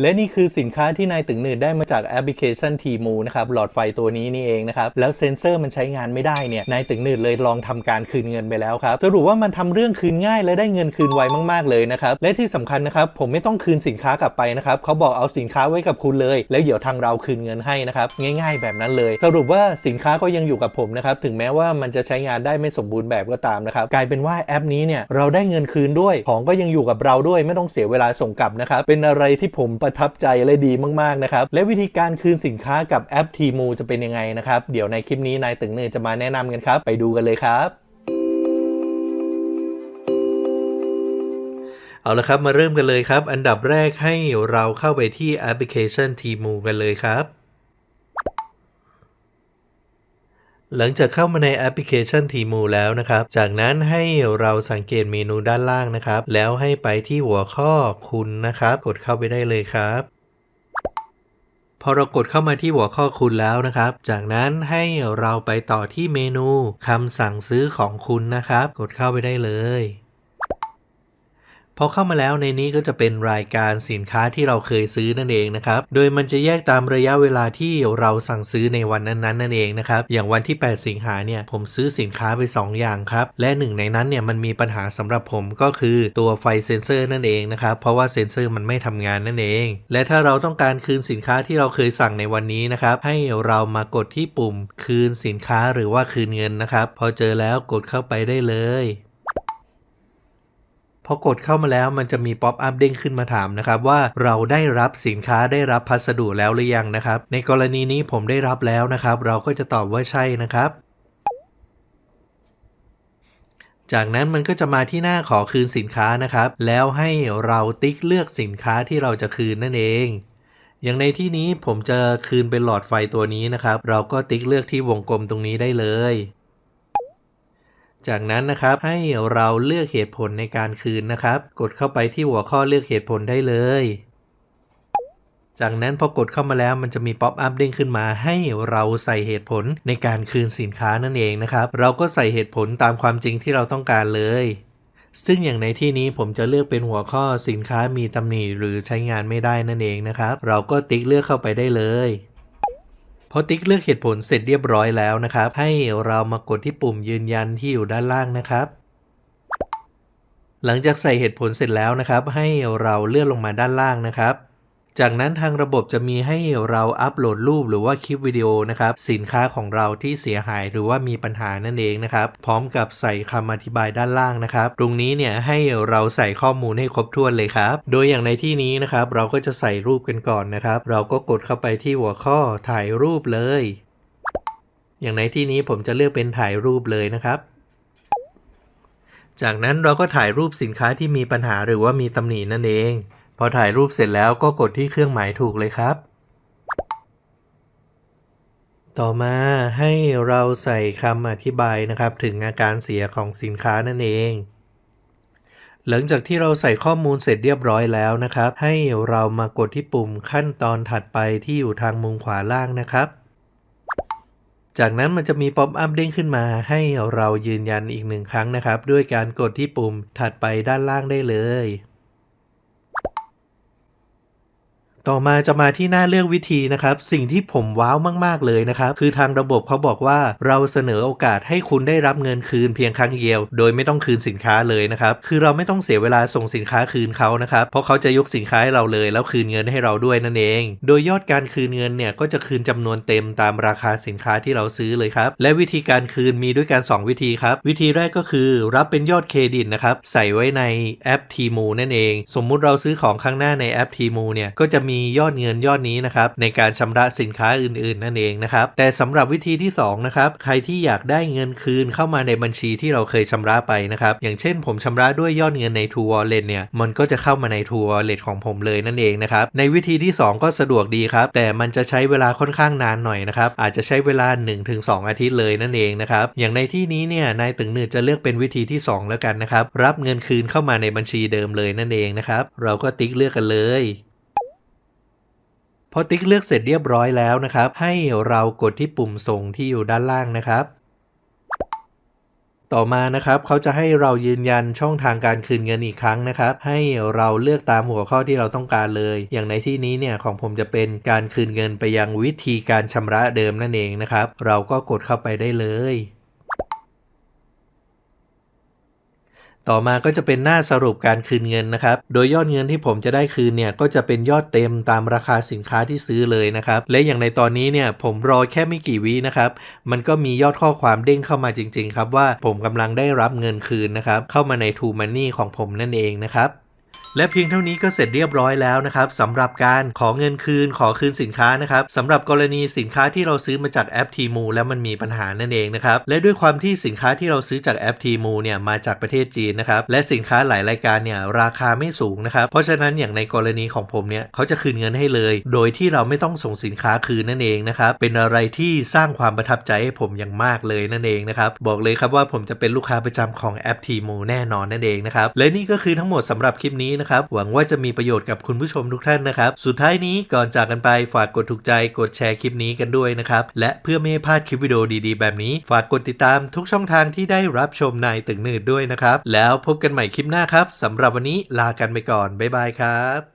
และนี่คือสินค้าที่นายตึงหนืดได้มาจากแอปพลิเคชันทีมูนะครับหลอดไฟตัวนี้นี่เองนะครับ แล้วเซ็นเซอร์มันใช้งานไม่ได้เนี่ยนายตึงหนืดเลยลองทำการคืนเงินไปแล้วครับสรุปว่ามันทำเรื่องคืนง่ายและได้เงินคืนไวมากๆเลยนะครับและที่สำคัญนะครับผมไม่ต้องคืนสินค้ากลับไปนะครับเขาบอกเอาสินค้าไว้กับคุณเลย แล้วเดี๋ยวทางเราคืนเงินให้นะครับง่ายๆ แบบนั้นเลย สรุปว่าสินค้าก็ยังอยู่กับผมนะครับถึงแม้ว่ามันจะใช้งานได้ไม่สมบูรณ์แบบก็ตามนะครับกลายเป็นว่าแอปนี้เนี่ยเราได้เงินคืนด้วยของก็ยังอยู่กับเราด้วย ไม่ต้องเสียเวลาส่งกลับนะครับเป็นอะไรที่ผมประทับใจและดีมากๆนะครับและวิธีการคืนสินค้ากับแอปทีมูจะเป็นยังไงนะครับเดี๋ยวในคลิปนี้นายตึงเนยจะมาแนะนำกันครับ ไปดูกันเลยครับเอาละครับมาเริ่มกันเลยครับ อันดับแรกให้เราเข้าไปที่แอปพลิเคชันทีมูกันเลยครับ หลังจากเข้ามาในแอปพลิเคชันทีมูแล้วนะครับ จากนั้นให้เราสังเกตเมนูด้านล่างนะครับ แล้วให้ไปที่หัวข้อคุณนะครับ กดเข้าไปได้เลยครับพอเรากดเข้ามาที่หัวข้อคุณแล้วนะครับ จากนั้นให้เราไปต่อที่เมนูคำสั่งซื้อของคุณนะครับ กดเข้าไปได้เลย พอเข้ามาแล้วในนี้ก็จะเป็นรายการสินค้าที่เราเคยซื้อนั่นเองนะครับ โดยมันจะแยกตามระยะเวลาที่เราสั่งซื้อในวันนั้นๆนั่นเองนะครับ อย่างวันที่ 8 สิงหาเนี่ยผมซื้อสินค้าไป 2 อย่างครับ และหนึ่งในนั้นเนี่ยมันมีปัญหาสำหรับผมก็คือตัวไฟเซนเซอร์นั่นเองนะครับ เพราะว่าเซนเซอร์มันไม่ทำงานนั่นเอง และถ้าเราต้องการคืนสินค้าที่เราเคยสั่งในวันนี้นะครับ ให้เรามากดที่ปุ่มคืนสินค้าหรือว่าคืนเงินนะครับ พอเจอแล้วกดเข้าไปได้เลย พอกดเข้ามาแล้วมันจะมีป๊อปอัพเด้งขึ้นมาถามนะครับว่าเราได้รับสินค้าได้รับพัสดุแล้วหรือยังนะครับ ในกรณีนี้ผมได้รับแล้วนะครับ เราก็จะตอบว่าใช่นะครับ จากนั้นมันก็จะมาที่หน้าขอคืนสินค้านะครับ แล้วให้เราติ๊กเลือกสินค้าที่เราจะคืนนั่นเอง อย่างในที่นี้ผมจะคืนเป็นหลอดไฟตัวนี้นะครับ เราก็ติ๊กเลือกที่วงกลมตรงนี้ได้เลย จากนั้นนะครับให้เราเลือกเหตุผลในการคืนนะครับ กดเข้าไปที่หัวข้อเลือกเหตุผลได้เลย จากนั้นพอกดเข้ามาแล้วมันจะมีป๊อปอัพเด้งขึ้นมาให้เราใส่เหตุผลในการคืนสินค้านั่นเองนะครับ เราก็ใส่เหตุผลตามความจริงที่เราต้องการเลยซึ่งอย่างในที่นี้ผมจะเลือกเป็นหัวข้อสินค้ามีตำหนิหรือใช้งานไม่ได้นั่นเองนะครับ เราก็ติ๊กเลือกเข้าไปได้เลย พอติ๊กเลือกเหตุผลเสร็จเรียบร้อยแล้วนะครับ ให้เรามากดที่ปุ่มยืนยันที่อยู่ด้านล่างนะครับ หลังจากใส่เหตุผลเสร็จแล้วนะครับ ให้เราเลื่อนลงมาด้านล่างนะครับ จากนั้นทางระบบจะมีให้เราอัปโหลดรูปหรือว่าคลิปวิดีโอนะครับสินค้าของเราที่เสียหายหรือว่ามีปัญหานั่นเองนะครับพร้อมกับใส่คำอธิบายด้านล่างนะครับ ตรงนี้เนี่ยให้เราใส่ข้อมูลให้ครบถ้วนเลยครับ โดยอย่างในที่นี้นะครับเราก็จะใส่รูปกันก่อนนะครับ เราก็กดเข้าไปที่หัวข้อถ่ายรูปเลย อย่างในที่นี้ผมจะเลือกเป็นถ่ายรูปเลยนะครับจากนั้นเราก็ถ่ายรูปสินค้าที่มีปัญหาหรือว่ามีตำหนินั่นเอง พอถ่ายรูปเสร็จแล้วก็กดที่เครื่องหมายถูกเลยครับ ต่อมาให้เราใส่คำอธิบายนะครับ ถึงอาการเสียของสินค้านั่นเอง หลังจากที่เราใส่ข้อมูลเสร็จเรียบร้อยแล้วนะครับ ให้เรามากดที่ปุ่มขั้นตอนถัดไปที่อยู่ทางมุมขวาล่างนะครับจากนั้นมันจะมีป๊อปอัพเด้งขึ้นมาให้เรายืนยันอีกหนึ่งครั้งนะครับ ด้วยการกดที่ปุ่มถัดไปด้านล่างได้เลย ต่อมาจะมาที่หน้าเลือกวิธีนะครับ สิ่งที่ผมว้าวมาก ๆ เลยนะครับ คือทางระบบเขาบอกว่าเราเสนอโอกาสให้คุณได้รับเงินคืนเพียงครั้งเดียว โดยไม่ต้องคืนสินค้าเลยนะครับ คือเราไม่ต้องเสียเวลาส่งสินค้าคืนเขานะครับ เพราะเขาจะยกสินค้าให้เราเลย แล้วคืนเงินให้เราด้วยนั่นเอง โดยยอดการคืนเงินเนี่ยก็จะคืนจำนวนเต็มตามราคาสินค้าที่เราซื้อเลยครับ และวิธีการคืนมีด้วยกัน 2 วิธีครับ วิธีแรกก็คือรับเป็นยอดเครดิตนะครับ ใส่ไว้ในแอปทีมูนั่นเอง สมมุติเราซื้อของข้างหน้าในแอปทีมูเนี่ยก็จะมีียอดเงินยอดนี้นะครับในการชำระสินค้าอื่น ๆ นั่นเองนะครับแต่สำหรับวิธีที่2นะครับใครที่อยากได้เงินคืนเข้ามาในบัญชีที่เราเคยชำระไปนะครับอย่างเช่น ผมชำระด้วยยอดเงินใน True Wallet เนี่ยมันก็จะเข้ามาใน True Wallet ของผมเลยนั่นเองนะครับในวิธีที่ 2 ก็สะดวกดีครับแต่มันจะใช้เวลาค่อนข้างนานหน่อยนะครับอาจจะใช้เวลา 1-2 อาทิตย์เลยนั่นเองนะครับอย่างในที่นี้เนี่ยนายตึงหนืดจะเลือกเป็นวิธีที่ 2 แล้วกันนะครับรับเงินคืนเข้ามาในบัญชีเดิมเลยนั่นเองนะครับเราก็ติ๊กเลือกกันเลย พอติ๊กเลือกเสร็จเรียบร้อยแล้วนะครับ ให้เรากดที่ปุ่มส่งที่อยู่ด้านล่างนะครับ ต่อมานะครับเขาจะให้เรายืนยันช่องทางการคืนเงินอีกครั้งนะครับ ให้เราเลือกตามหัวข้อที่เราต้องการเลย อย่างในที่นี้เนี่ยของผมจะเป็นการคืนเงินไปยังวิธีการชำระเดิมนั่นเองนะครับ เราก็กดเข้าไปได้เลย ต่อมาก็จะเป็นหน้าสรุปการคืนเงินนะครับ โดยยอดเงินที่ผมจะได้คืนเนี่ยก็จะเป็นยอดเต็มตามราคาสินค้าที่ซื้อเลยนะครับ และอย่างในตอนนี้เนี่ยผมรอแค่ไม่กี่วินะครับ มันก็มียอดข้อความเด้งเข้ามาจริง ๆ ครับว่าผมกำลังได้รับเงินคืนนะครับ เข้ามาใน True Money ของผมนั่นเองนะครับ และเพียงเท่านี้ก็เสร็จเรียบร้อยแล้วนะครับสำหรับการขอเงินคืนขอคืนสินค้านะครับสำหรับกรณีสินค้าที่เราซื้อมาจากแอปทีมูแล้วมันมีปัญหานั่นเองนะครับและด้วยความที่สินค้าที่เราซื้อจากแอปทีมูเนี่ยมาจากประเทศจีนนะครับและสินค้าหลายรายการเนี่ยราคาไม่สูงนะครับเพราะฉะนั้นอย่างในกรณีของผมเนี่ยเขาจะคืนเงินให้เลย โดยที่เราไม่ต้องส่งสินค้าคืนนั่นเองนะครับเป็นอะไรที่สร้างความประทับใจให้ผมอย่างมากเลยนั่นเองนะครับบอกเลยครับว่าผมจะเป็นลูกค้าประจำของแอปทีมูแน่นอนนั่นเองนะครับและนี่ก็คือทั้งหมดสำหรับคลิปนี้นะครับ หวังว่าจะมีประโยชน์กับคุณผู้ชมทุกท่านนะครับ สุดท้ายนี้ก่อนจากกันไปฝากกดถูกใจกดแชร์คลิปนี้กันด้วยนะครับ และเพื่อไม่ให้พลาดคลิปวิดีโอดีๆ แบบนี้ ฝากกดติดตามทุกช่องทางที่ได้รับชมในตึกหนืดด้วยนะครับ แล้วพบกันใหม่คลิปหน้าครับสำหรับวันนี้ลากันไปก่อนบ๊ายบายครับ